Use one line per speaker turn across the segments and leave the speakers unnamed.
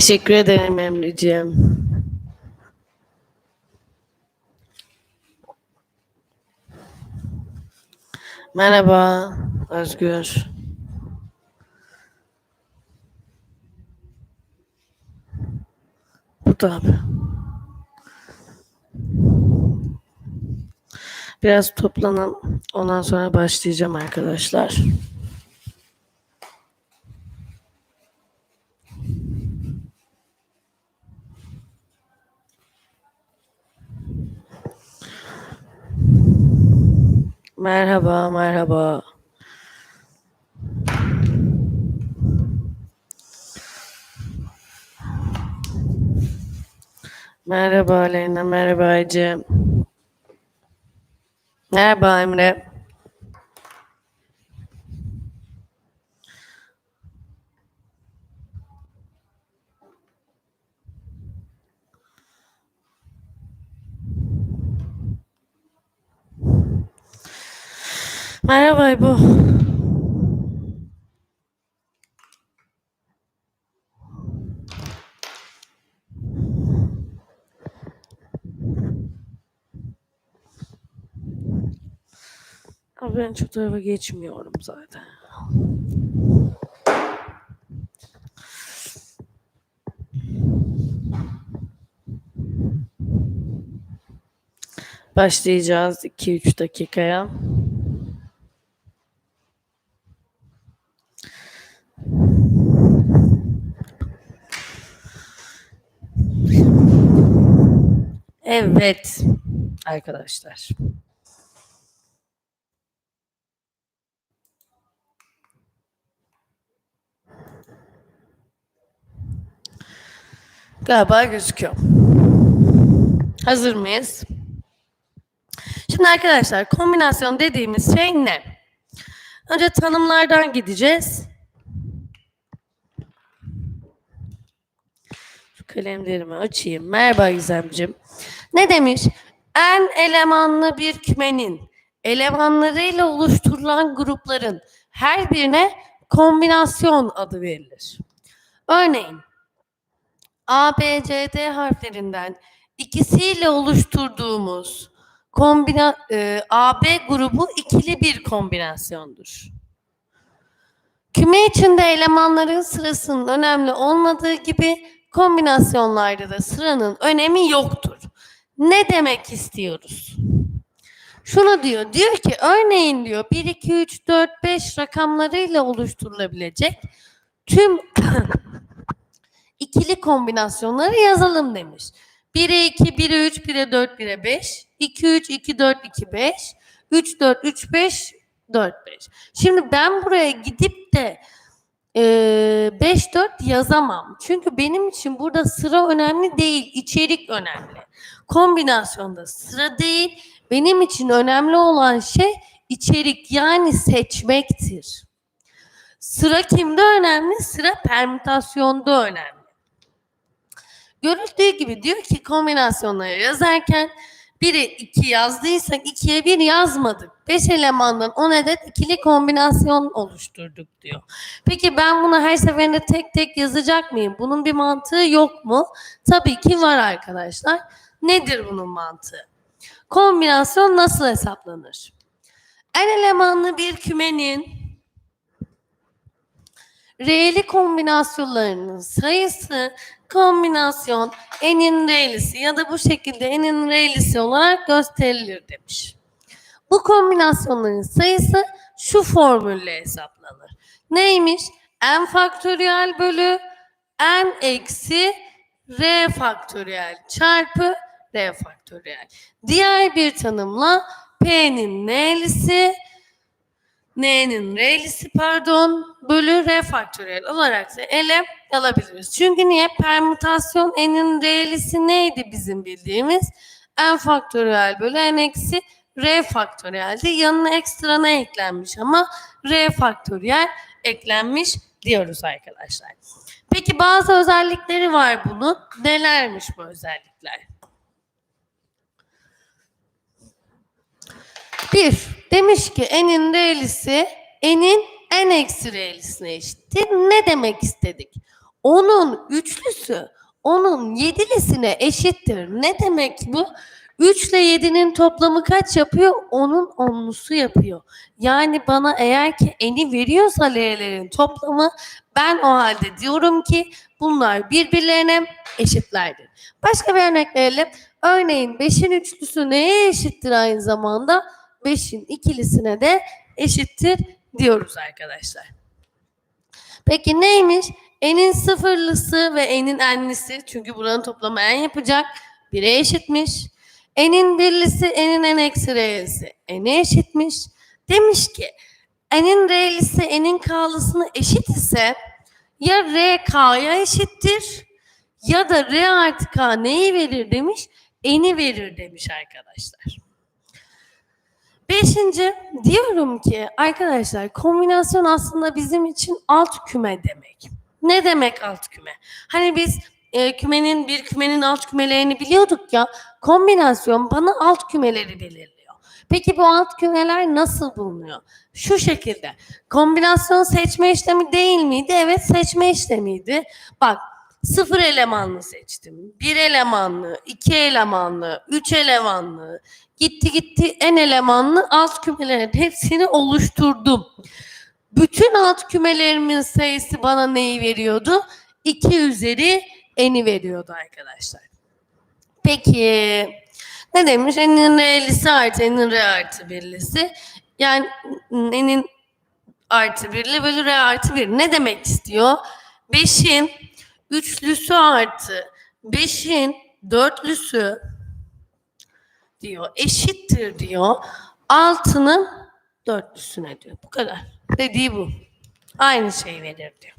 Teşekkür ederim Emre'ciğim. Merhaba Özgür. Bu da abi. Biraz toplanın. Ondan sonra başlayacağım arkadaşlar. Merhaba, merhaba. Merhaba Aleyna, merhaba Ece. Merhaba Emre. Merhaba İbo. Abi ben şu tarafa geçmiyorum zaten. Başlayacağız 2-3 dakikaya. Evet arkadaşlar. Galiba gözüküyor. Hazır mıyız? Şimdi arkadaşlar kombinasyon dediğimiz şey ne? Önce tanımlardan gideceğiz. Kalemlerimi açayım. Merhaba Gizemciğim. Ne demiş? En elemanlı bir kümenin elemanlarıyla oluşturulan grupların her birine kombinasyon adı verilir. Örneğin A, B, C, D harflerinden ikisiyle oluşturduğumuz kombina e, AB grubu ikili bir kombinasyondur. Küme içinde elemanların sırasının önemli olmadığı gibi kombinasyonlarda da sıranın önemi yoktur. Ne demek istiyoruz? Şunu diyor, diyor ki örneğin diyor 1, 2, 3, 4, 5 rakamlarıyla oluşturulabilecek tüm ikili kombinasyonları yazalım demiş. 1'e 2, 1'e 3, 1'e 4, 1'e 5, 2, 3, 2, 4, 2, 5, 3, 4, 3, 5, 4, 5. Şimdi ben buraya gidip de e, 5, 4 yazamam. Çünkü benim için burada sıra önemli değil, içerik önemli. Kombinasyonda sıra değil, benim için önemli olan şey içerik yani seçmektir. Sıra kimde önemli? Sıra permütasyonda önemli. Görüldüğü gibi diyor ki kombinasyonları yazarken 1'e 2 yazdıysak 2'ye 1 yazmadık. 5 elemandan 10 adet ikili kombinasyon oluşturduk diyor. Peki ben bunu her seferinde tek tek yazacak mıyım? Bunun bir mantığı yok mu? Tabii ki var arkadaşlar. Nedir bunun mantığı? Kombinasyon nasıl hesaplanır? En elemanlı bir kümenin R'li kombinasyonlarının sayısı kombinasyon n'in R'lisi ya da bu şekilde n'in R'lisi olarak gösterilir demiş. Bu kombinasyonların sayısı şu formülle hesaplanır. Neymiş? n faktöriyel bölü n eksi r faktöriyel çarpı r faktöriyel. Diğer bir tanımla p'nin n'lisi n'nin r'lisi pardon bölü r faktöriyel olarak da ele alabiliriz. Çünkü niye? Permütasyon n'in r'lisi neydi bizim bildiğimiz? n faktöriyel bölü n eksi r faktöriyeldi. Yanına ekstra ne eklenmiş ama r faktöriyel eklenmiş diyoruz arkadaşlar. Peki bazı özellikleri var bunun. Nelermiş bu özellikler? Bir, demiş ki n'in r'lisi n'in n eksi r'lisine eşittir. Ne demek istedik? Onun üçlüsü onun yedilisine eşittir. Ne demek bu? 3 ile 7'nin toplamı kaç yapıyor? Onun onlusu yapıyor. Yani bana eğer ki eni veriyorsa L'lerin toplamı ben o halde diyorum ki bunlar birbirlerine eşitlerdir. Başka bir örnek verelim. Örneğin 5'in üçlüsü neye eşittir aynı zamanda? 5'in ikilisine de eşittir diyoruz arkadaşlar. Peki neymiş? N'in sıfırlısı ve N'in enlisi çünkü buranın toplamı n yapacak. 1'e eşitmiş. N'in birlisi N'in en eksi R'si N'e eşitmiş. Demiş ki N'in R'lisi N'in K'lısına eşit ise ya R K'ya eşittir ya da R artı K neyi verir demiş? N'i verir demiş arkadaşlar. Beşinci diyorum ki arkadaşlar kombinasyon aslında bizim için alt küme demek. Ne demek alt küme? Hani biz e, kümenin bir kümenin alt kümelerini biliyorduk ya kombinasyon bana alt kümeleri belirliyor. Peki bu alt kümeler nasıl bulunuyor? Şu şekilde. Kombinasyon seçme işlemi değil miydi? Evet seçme işlemiydi. Bak sıfır elemanlı seçtim. Bir elemanlı, iki elemanlı, üç elemanlı, gitti gitti en elemanlı alt kümelerin hepsini oluşturdum. Bütün alt kümelerimin sayısı bana neyi veriyordu? 2 üzeri n'i veriyordu arkadaşlar. Peki ne demiş? N'in R'lisi artı N'in R artı birlisi. Yani N'in artı birli bölü R artı bir. Ne demek istiyor? 5'in üçlüsü artı 5'in dörtlüsü diyor eşittir diyor. Altının dörtlüsüne diyor. Bu kadar. Dediği bu. Aynı şey verir diyor.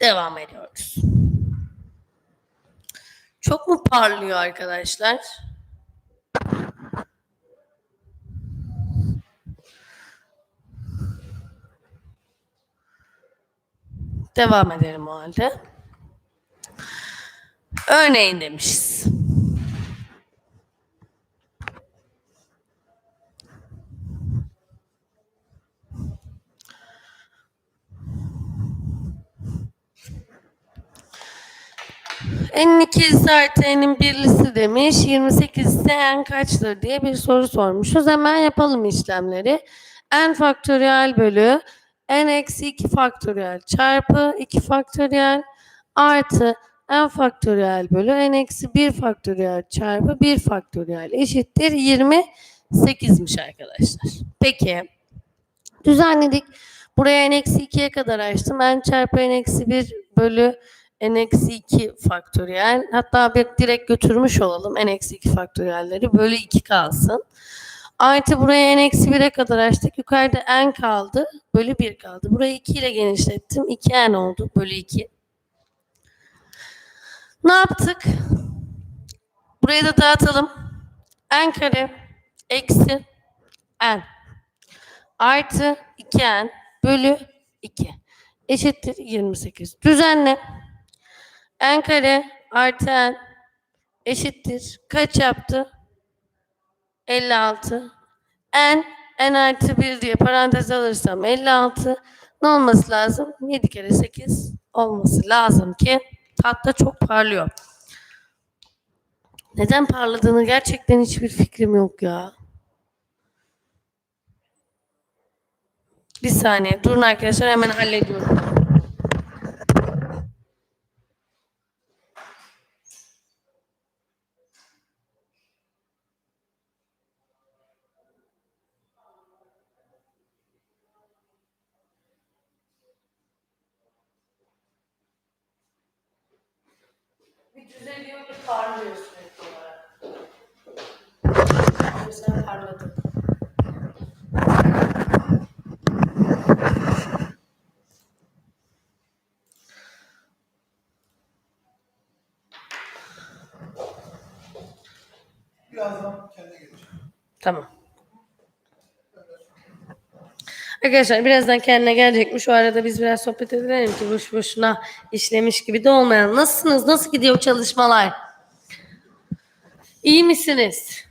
Devam ediyoruz. Çok mu parlıyor arkadaşlar? Devam edelim o halde. Örneğin demişiz. N'in ikilisi artı N'in birlisi demiş. 28 ise N kaçtır diye bir soru sormuşuz. Hemen yapalım işlemleri. N faktöriyel bölü N eksi 2 faktöriyel çarpı 2 faktöriyel artı N faktöriyel bölü N eksi 1 faktöriyel çarpı 1 faktöriyel eşittir 28'miş arkadaşlar. Peki düzenledik. Buraya N eksi 2'ye kadar açtım. N çarpı N eksi 1 bölü n-2 faktöriyel. Hatta bir direkt götürmüş olalım n-2 faktöriyelleri. Bölü 2 kalsın. Artı buraya n-1'e kadar açtık. Yukarıda n kaldı. Bölü 1 kaldı. Burayı 2 ile genişlettim. 2n oldu. Bölü 2. Ne yaptık? Burayı da dağıtalım. n kare eksi n artı 2n bölü 2 eşittir 28. Düzenle n kare artı n eşittir. Kaç yaptı? 56. n n artı 1 diye parantez alırsam 56. Ne olması lazım? 7 kere 8 olması lazım ki tahta çok parlıyor. Neden parladığını gerçekten hiçbir fikrim yok ya. Bir saniye. Durun arkadaşlar hemen hallediyorum. Parlıyor sürekli olarak. Mesela parladı.
Birazdan kendine gelecek.
Tamam. Arkadaşlar birazdan kendine gelecekmiş. O arada biz biraz sohbet edelim ki boş boşuna işlemiş gibi de olmayalım. Nasılsınız? Nasıl gidiyor çalışmalar? İyi misiniz?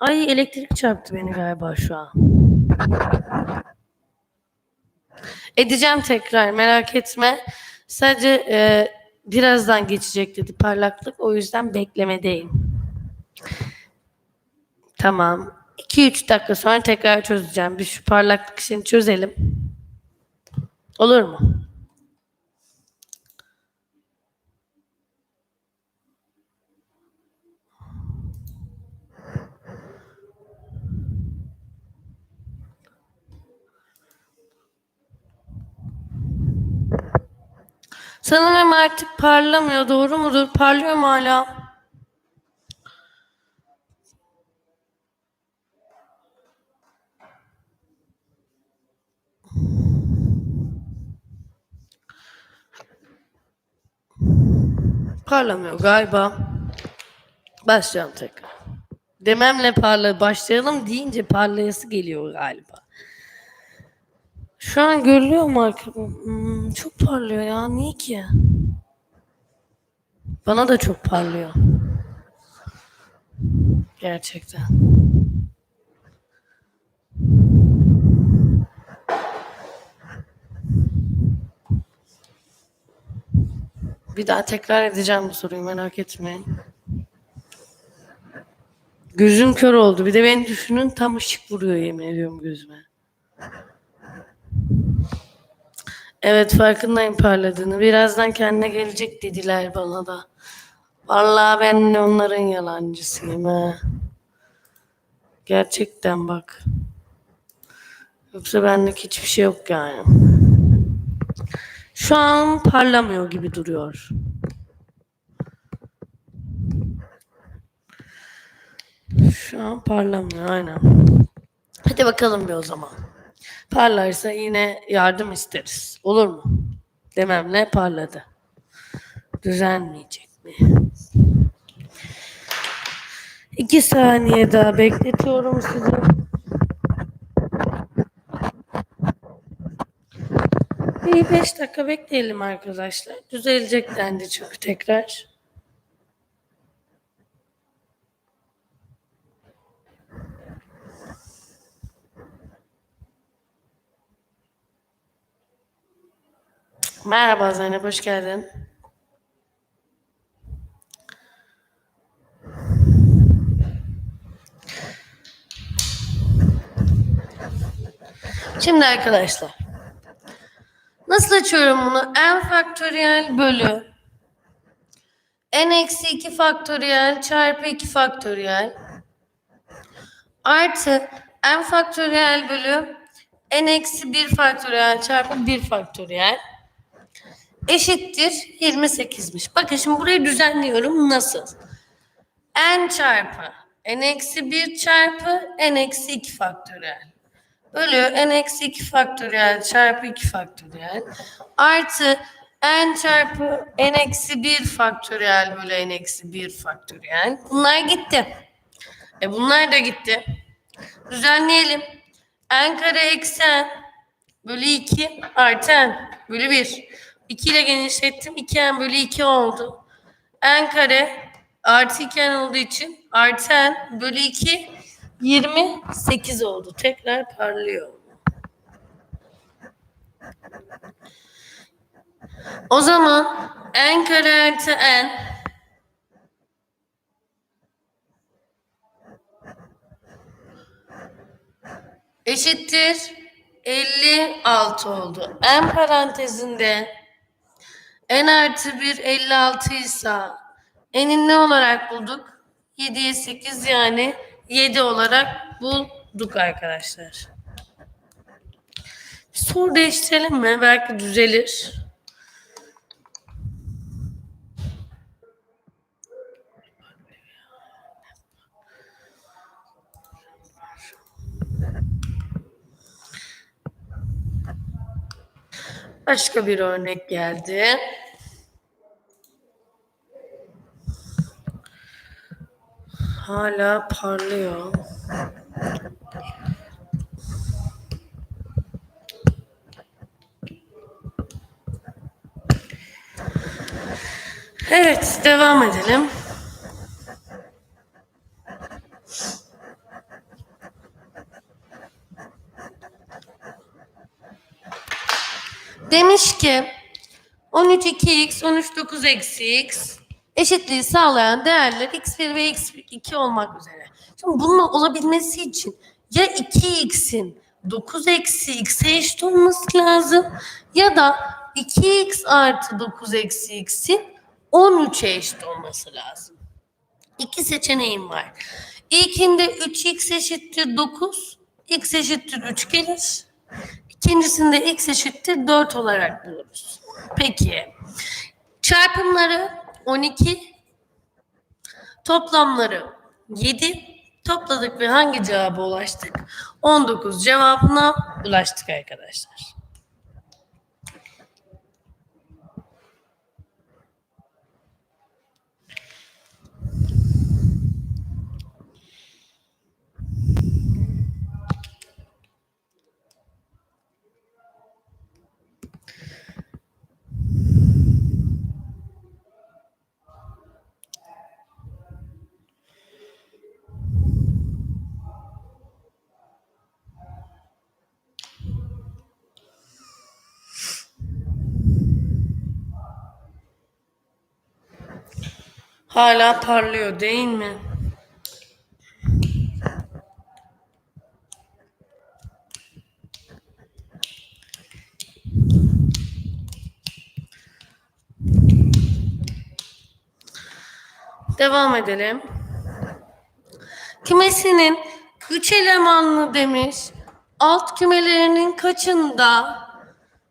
Ay elektrik çarptı beni galiba şu an. Edeceğim tekrar merak etme. Sadece e, birazdan geçecek dedi parlaklık. O yüzden beklemedeyim. Tamam. 2-3 dakika sonra tekrar çözeceğim. Bir şu parlaklık işini çözelim. Olur mu? Sanırım artık parlamıyor. Doğru mudur? Parlıyor mu hala? Parlamıyor galiba. Başlayalım tekrar. Dememle parla başlayalım deyince parlayası geliyor galiba. Şu an görülüyor mu arka? Hmm, çok parlıyor ya. Niye ki? Bana da çok parlıyor. Gerçekten. Bir daha tekrar edeceğim bu soruyu merak etmeyin. Gözüm kör oldu. Bir de beni düşünün tam ışık vuruyor yemin ediyorum gözüme. Evet farkındayım parladığını. Birazdan kendine gelecek dediler bana da. Vallahi ben de onların yalancısıyım ha. Gerçekten bak. Yoksa benlik hiçbir şey yok yani. Şu an parlamıyor gibi duruyor. Şu an parlamıyor aynen. Hadi bakalım bir o zaman. Parlarsa yine yardım isteriz. Olur mu? Dememle parladı. Düzenleyecek mi? İki saniye daha bekletiyorum sizi. Bir beş dakika bekleyelim arkadaşlar. Düzelecek dendi çünkü tekrar. Merhaba Zeynep, hoş geldin. Şimdi arkadaşlar, nasıl açıyorum bunu? n faktöriyel bölü n eksi 2 faktöriyel çarpı 2 faktöriyel artı n faktöriyel bölü n eksi 1 faktöriyel çarpı 1 faktöriyel eşittir 28'miş. Bakın şimdi burayı düzenliyorum. Nasıl? n çarpı n eksi 1 çarpı n eksi 2 faktöriyel bölü n eksi 2 faktöriyel çarpı 2 faktöriyel artı n çarpı n eksi 1 faktöriyel bölü n eksi 1 faktöriyel. Bunlar gitti. E bunlar da gitti. Düzenleyelim. n kare eksi n bölü 2 artı n bölü 1. 2 ile genişlettim. 2n bölü 2 oldu. n kare artı 2n olduğu için artı n bölü 2 28 oldu. Tekrar parlıyor. O zaman n kare artı n eşittir 56 oldu. n parantezinde n artı 1 56 ise n'in ne olarak bulduk? 7'ye 8 yani 7 olarak bulduk arkadaşlar. Bir soru değiştirelim mi? Belki düzelir. Başka bir örnek geldi. Hala parlıyor. Evet, devam edelim. Demiş ki 13 2x, 13 9 eksi x eşitliği sağlayan değerler x1 ve x2 olmak üzere. Şimdi bunun olabilmesi için ya 2x'in 9 eksi x'e eşit olması lazım ya da 2x artı 9 eksi x'in 13'e eşit olması lazım. İki seçeneğim var. İlkinde 3x eşittir 9, x eşittir 3 gelir. İkincisinde x eşittir 4 olarak buluruz. Peki. Çarpımları 12, toplamları 7. Topladık ve hangi cevaba ulaştık? 19 cevabına ulaştık arkadaşlar. Hala parlıyor değil mi? Devam edelim. Kümesinin üç elemanlı demiş. Alt kümelerinin kaçında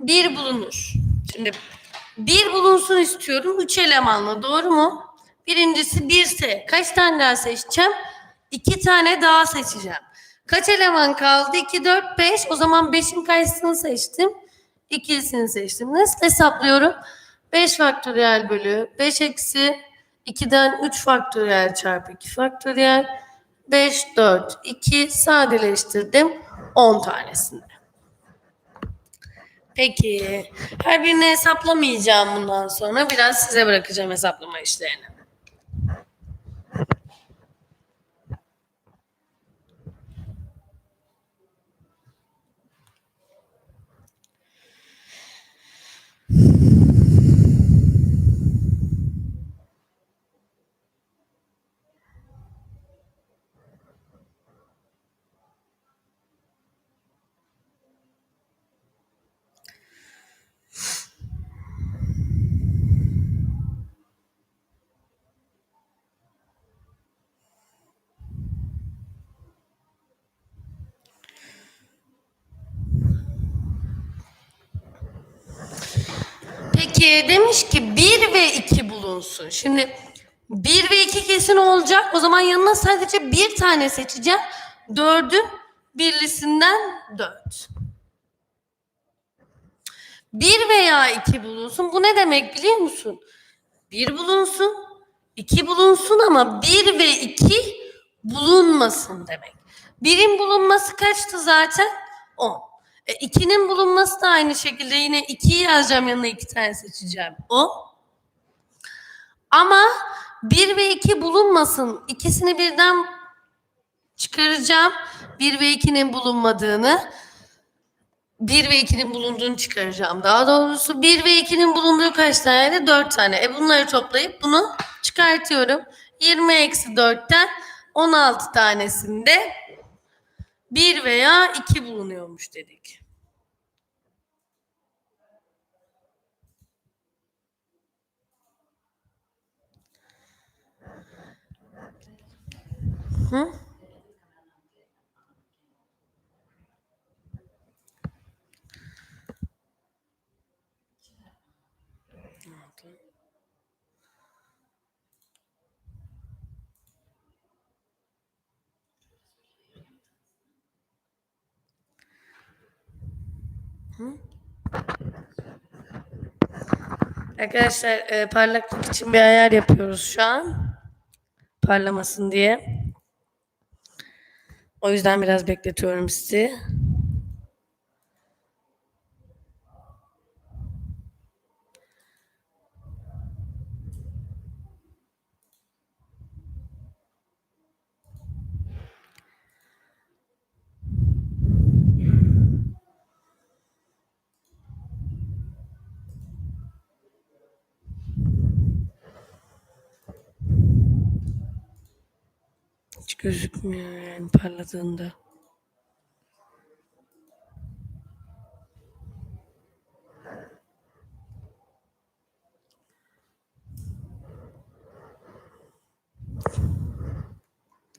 bir bulunur? Şimdi bir bulunsun istiyorum. Üç elemanlı doğru mu? Birincisi birse kaç tane daha seçeceğim? İki tane daha seçeceğim. Kaç eleman kaldı? 2, 4, 5. O zaman 5'in kaçsını seçtim? İkisini seçtim. Nasıl hesaplıyorum? 5 faktöriyel bölü 5 eksi 2'den 3 faktöriyel çarpı 2 faktöriyel 5, 4, 2 sadeleştirdim 10 tanesinde. Peki. Her birini hesaplamayacağım bundan sonra. Biraz size bırakacağım hesaplama işlerini. Thank you. Peki demiş ki 1 ve 2 bulunsun. Şimdi 1 ve 2 kesin olacak. O zaman yanına sadece bir tane seçeceğim. 4'ün birlisinden 4. 1 veya 2 bulunsun. Bu ne demek biliyor musun? 1 bulunsun, 2 bulunsun ama 1 ve 2 bulunmasın demek. 1'in bulunması kaçtı zaten? 10. E, 2'nin bulunması da aynı şekilde yine 2'yi yazacağım yanına 2 tane seçeceğim. O. Ama 1 ve 2 bulunmasın. İkisini birden çıkaracağım. 1 ve 2'nin bulunmadığını. 1 ve 2'nin bulunduğunu çıkaracağım. Daha doğrusu 1 ve 2'nin bulunduğu kaç tane? 4 tane. E bunları toplayıp bunu çıkartıyorum. 20 eksi 4'ten 16 tanesinde 1 veya 2 bulunuyormuş dedik. Hı? Arkadaşlar e, parlaklık için bir ayar yapıyoruz şu an. Parlamasın diye. O yüzden biraz bekletiyorum sizi. Gözükmüyor yani parladığında.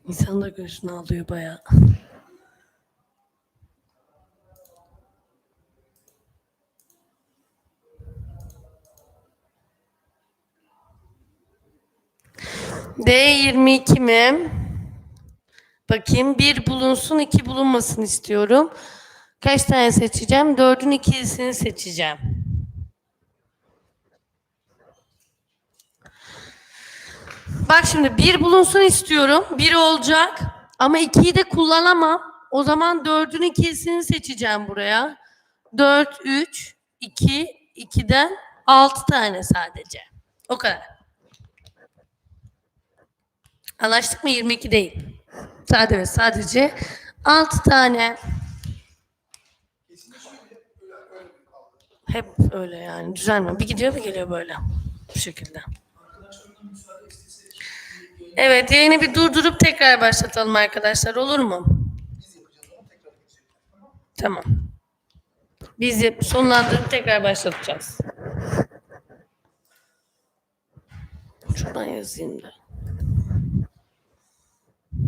İnsan da gözünü alıyor bayağı. D22 mi? Bakayım. Bir bulunsun, iki bulunmasın istiyorum. Kaç tane seçeceğim? Dördün ikilisini seçeceğim. Bak şimdi bir bulunsun istiyorum. Bir olacak. Ama ikiyi de kullanamam. O zaman dördün ikilisini seçeceğim buraya. Dört, üç, iki, ikiden altı tane sadece. O kadar. Anlaştık mı? 22 değil. Sade ve sadece 6 tane. Hep öyle yani. Düzelmiyor. Bir gidiyor bir geliyor böyle. Bu şekilde. Evet yayını bir durdurup tekrar başlatalım arkadaşlar. Olur mu? Tamam. Biz sonlandırıp tekrar başlatacağız. Şuradan yazayım da.